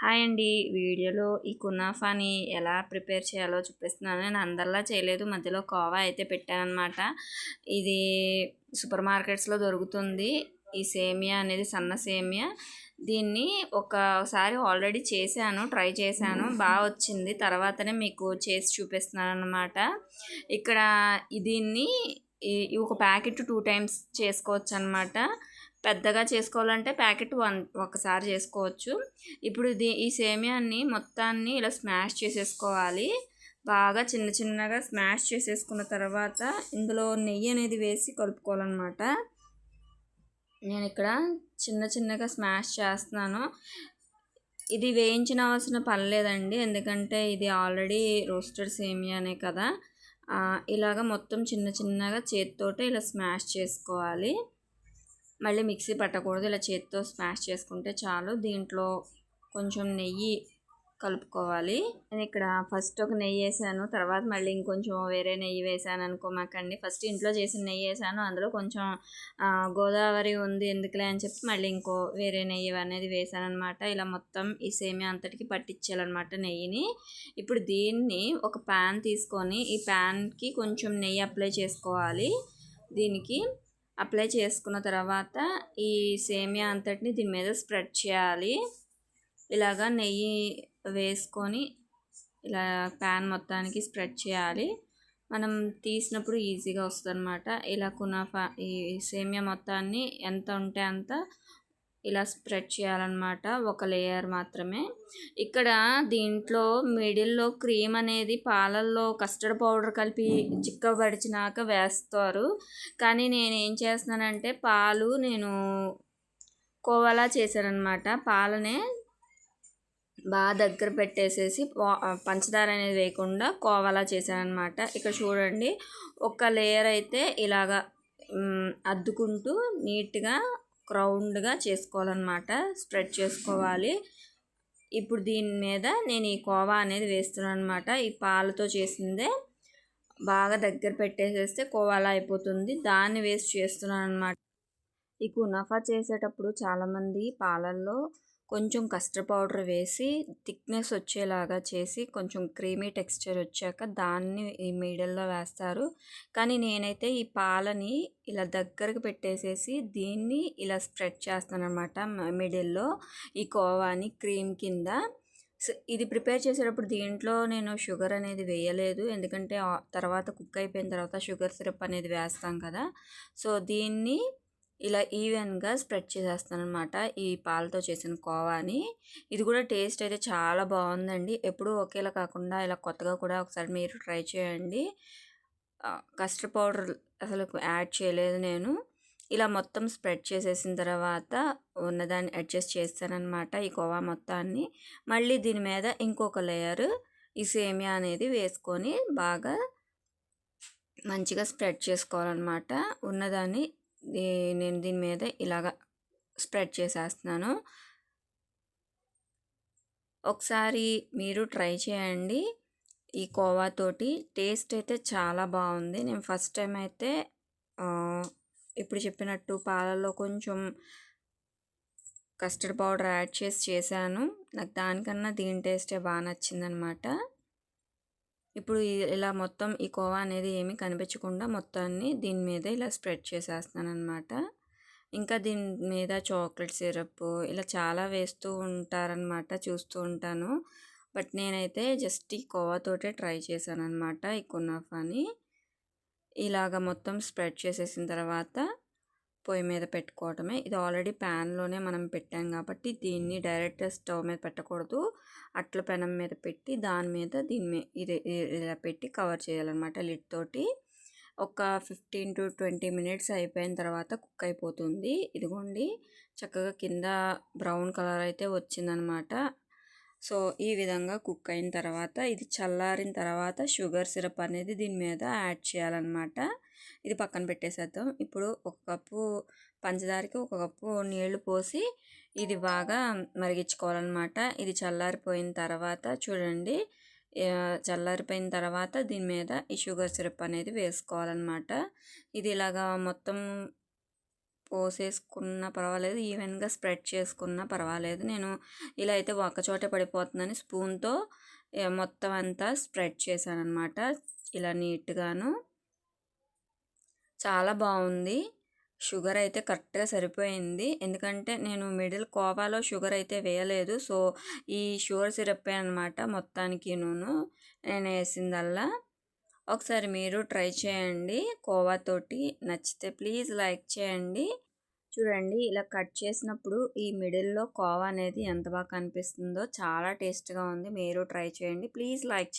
Hi అండి. వీడియోలో ఈ కునాఫాని ఎలా ప్రిపేర్ చేయాలో చూపిస్తున్నాను. నేను అందరిలా చేయలేదు. మధ్యలో కోవా అయితే పెట్టానమాట ఇది సూపర్ మార్కెట్స్లో దొరుకుతుంది. ఈ సేమియా అనేది సన్న సేమియా. దీన్ని ఒకసారి ఆల్రెడీ చేశాను ట్రై చేశాను. బాగా వచ్చింది. తర్వాతనే మీకు చేసి చూపిస్తున్నాను అనమాట ఇక్కడ దీన్ని ఒక ప్యాకెట్ టూ టైమ్స్ చేసుకోవచ్చు అనమాట పెద్దగా చేసుకోవాలంటే ప్యాకెట్ వన్ ఒకసారి చేసుకోవచ్చు. ఇప్పుడు ఇది ఈ సేమియాన్ని మొత్తాన్ని ఇలా స్మాష్ చేసేసుకోవాలి. బాగా చిన్న చిన్నగా స్మాష్ చేసేసుకున్న తర్వాత ఇందులో నెయ్యి అనేది వేసి కలుపుకోవాలన్నమాట. నేను ఇక్కడ చిన్న చిన్నగా స్మాష్ చేస్తున్నాను. ఇది వేయించిన అవసరం పని లేదండి. ఎందుకంటే ఇది ఆల్రెడీ రోస్టెడ్ సేమియానే కదా. ఇలాగ మొత్తం చిన్న చిన్నగా చేతితోటే ఇలా స్మాష్ చేసుకోవాలి. మళ్ళీ మిక్సీ పట్టకూడదు. ఇలా చేతితో స్మాష్ చేసుకుంటే చాలు. దీంట్లో కొంచెం నెయ్యి కలుపుకోవాలి. నేను ఇక్కడ ఫస్ట్ ఒక నెయ్యి వేసాను. తర్వాత మళ్ళీ ఇంకొంచెం వేరే నెయ్యి వేసాను అనుకోమాకండి ఫస్ట్ ఇంట్లో చేసిన నెయ్యి వేసాను. అందులో కొంచెం గోదావరి ఉంది ఎందుకులే అని చెప్పి మళ్ళీ ఇంకో వేరే నెయ్యి అనేది వేసాను అనమాట ఇలా మొత్తం ఈ సేమియా అంతటికి పట్టించాలన్నమాట నెయ్యిని. ఇప్పుడు దీన్ని ఒక ప్యాన్ తీసుకొని ఈ ప్యాన్కి కొంచెం నెయ్యి అప్లై చేసుకోవాలి. దీనికి అప్లై చేసుకున్న తర్వాత ఈ సేమియా అంతటిని దీని మీద స్ప్రెడ్ చేయాలి. ఇలాగా నెయ్యి వేసుకొని ఇలా ప్యాన్ మొత్తానికి స్ప్రెడ్ చేయాలి. మనం తీసినప్పుడు ఈజీగా వస్తుంది అనమాట ఇలా కునాఫా ఈ సేమియా మొత్తాన్ని ఎంత ఉంటే అంత ఇలా స్ప్రెడ్ చేయాలన్నమాట ఒక లేయర్ మాత్రమే. ఇక్కడ దీంట్లో మిడిల్లో క్రీమ్ అనేది పాలల్లో కస్టర్డ్ పౌడర్ కలిపి చిక్కబడిచినాక వేస్తారు. కానీ నేను ఏం చేస్తున్నానంటే పాలు నేను కోవలా చేశానమాట పాలనే బాగా దగ్గర పెట్టేసేసి పంచదార అనేది వేయకుండా కోవలా చేశానమాట ఇక్కడ చూడండి ఒక లేయర్ అయితే ఇలాగా అద్దుకుంటూ నీట్గా క్రౌండ్గా చేసుకోవాలన్నమాట. స్ప్రెడ్ చేసుకోవాలి. ఇప్పుడు దీని మీద నేను ఈ కోవా అనేది వేస్తున్నాను అనమాట ఈ పాలతో చేసిందే. బాగా దగ్గర పెట్టేసేస్తే కోవాలా అయిపోతుంది. దాన్ని వేస్ట్ చేస్తున్నాను అనమాట ఈ కునాఫా చేసేటప్పుడు చాలామంది పాలల్లో కొంచెం కస్టర్డ్ పౌడర్ వేసి థిక్నెస్ వచ్చేలాగా చేసి కొంచెం క్రీమీ టెక్స్చర్ వచ్చాక దాన్ని ఈ మీడియంలో వేస్తారు. కానీ నేనైతే ఈ పాలని ఇలా దగ్గరకు పెట్టేసేసి దీన్ని ఇలా స్ప్రెడ్ చేస్తానమాట మిడిల్లో ఈ కోవాని క్రీమ్ కింద. ఇది ప్రిపేర్ చేసేటప్పుడు దీంట్లో నేను షుగర్ అనేది వేయలేదు. ఎందుకంటే తర్వాత కుక్ అయిపోయిన తర్వాత షుగర్ సిరప్ అనేది వేస్తాం కదా. సో దీన్ని ఇలా ఈవెన్గా స్ప్రెడ్ చేసేస్తాను అనమాట ఈ పాలతో చేసిన కోవాని. ఇది కూడా టేస్ట్ అయితే చాలా బాగుందండి. ఎప్పుడూ ఒకేలా కాకుండా ఇలా కొత్తగా కూడా ఒకసారి మీరు ట్రై చేయండి. కస్టర్డ్ పౌడర్ అసలు యాడ్ చేయలేదు నేను. ఇలా మొత్తం స్ప్రెడ్ చేసేసిన తర్వాత ఉన్నదాన్ని అడ్జస్ట్ చేస్తానన్నమాట ఈ కోవా మొత్తాన్ని. మళ్ళీ దీని మీద ఇంకొక లేయర్ ఈ సేమియా అనేది వేసుకొని బాగా మంచిగా స్ప్రెడ్ చేసుకోవాలన్నమాట. ఉన్నదాన్ని నేను దీని మీద ఇలాగ స్ప్రెడ్ చేసేస్తున్నాను. ఒకసారి మీరు ట్రై చేయండి. ఈ కోవాతోటి టేస్ట్ అయితే చాలా బాగుంది. నేను ఫస్ట్ టైం అయితే ఇప్పుడు చెప్పినట్టు పాలల్లో కొంచెం కస్టర్డ్ పౌడర్ యాడ్ చేసి చేశాను. నాకు దానికన్నా దీని టేస్టే బాగా నచ్చిందనమాట. ఇప్పుడు ఇలా మొత్తం ఈ కోవా అనేది ఏమీ కనిపించకుండా మొత్తాన్ని దీని మీద ఇలా స్ప్రెడ్ చేసేస్తాను అనమాట ఇంకా దీని మీద చాక్లెట్ సిరప్ ఇలా చాలా వేస్తూ ఉంటారనమాట చూస్తూ ఉంటాను. బట్ నేనైతే జస్ట్ ఈ కోవాతోటే ట్రై చేశాను అనమాట ఈ కునాఫాని ఇలాగ మొత్తం స్ప్రెడ్ చేసేసిన తర్వాత పొయ్యి మీద పెట్టుకోవటమే. ఇది ఆల్రెడీ ప్యాన్లోనే మనం పెట్టాం కాబట్టి దీన్ని డైరెక్ట్ స్టవ్ మీద పెట్టకూడదు. అట్ల పెనం మీద పెట్టి దాని మీద దీని మీద ఇది ఇలా పెట్టి కవర్ చేయాలన్నమాట లిడ్ తోటి. ఒక ఫిఫ్టీన్ టు ట్వంటీ మినిట్స్ అయిపోయిన తర్వాత కుక్ అయిపోతుంది. ఇదిగోండి చక్కగా కింద బ్రౌన్ కలర్ అయితే వచ్చిందనమాట సో ఈ విధంగా కుక్ అయిన తర్వాత ఇది చల్లారిన తర్వాత షుగర్ సిరప్ అనేది దీని మీద యాడ్ చేయాలన్నమాట. ఇది పక్కన పెట్టేసేద్దాం. ఇప్పుడు ఒక కప్పు పంచదారకి ఒక కప్పు నీళ్ళు పోసి ఇది బాగా మరిగించుకోవాలన్నమాట. ఇది చల్లారిపోయిన తర్వాత చూడండి చల్లారిపోయిన తర్వాత దీని మీద ఈ షుగర్ సిరప్ అనేది వేసుకోవాలన్నమాట. ఇది ఇలాగా మొత్తం పోసేసుకున్నా పర్వాలేదు ఈవెన్గా స్ప్రెడ్ చేసుకున్నా పర్వాలేదు. నేను ఇలా అయితే ఒకచోటే పడిపోతుందని స్పూన్తో మొత్తం అంతా స్ప్రెడ్ చేశాను అనమాట ఇలా నీట్గాను చాలా బాగుంది. షుగర్ అయితే కరెక్ట్గా సరిపోయింది. ఎందుకంటే నేను మిడిల్ కోవాలో షుగర్ అయితే వేయలేదు. సో ఈ షుగర్ సిరప్ అనమాట మొత్తానికి నూను నేను వేసిందల్లా. ఒకసారి మీరు ట్రై చేయండి. కోవాతోటి నచ్చితే ప్లీజ్ లైక్ చేయండి. చూడండి ఇలా కట్ చేసినప్పుడు ఈ మిడిల్లో కోవా అనేది ఎంత బాగా కనిపిస్తుందో. చాలా టేస్ట్గా ఉంది. మీరు ట్రై చేయండి. Please like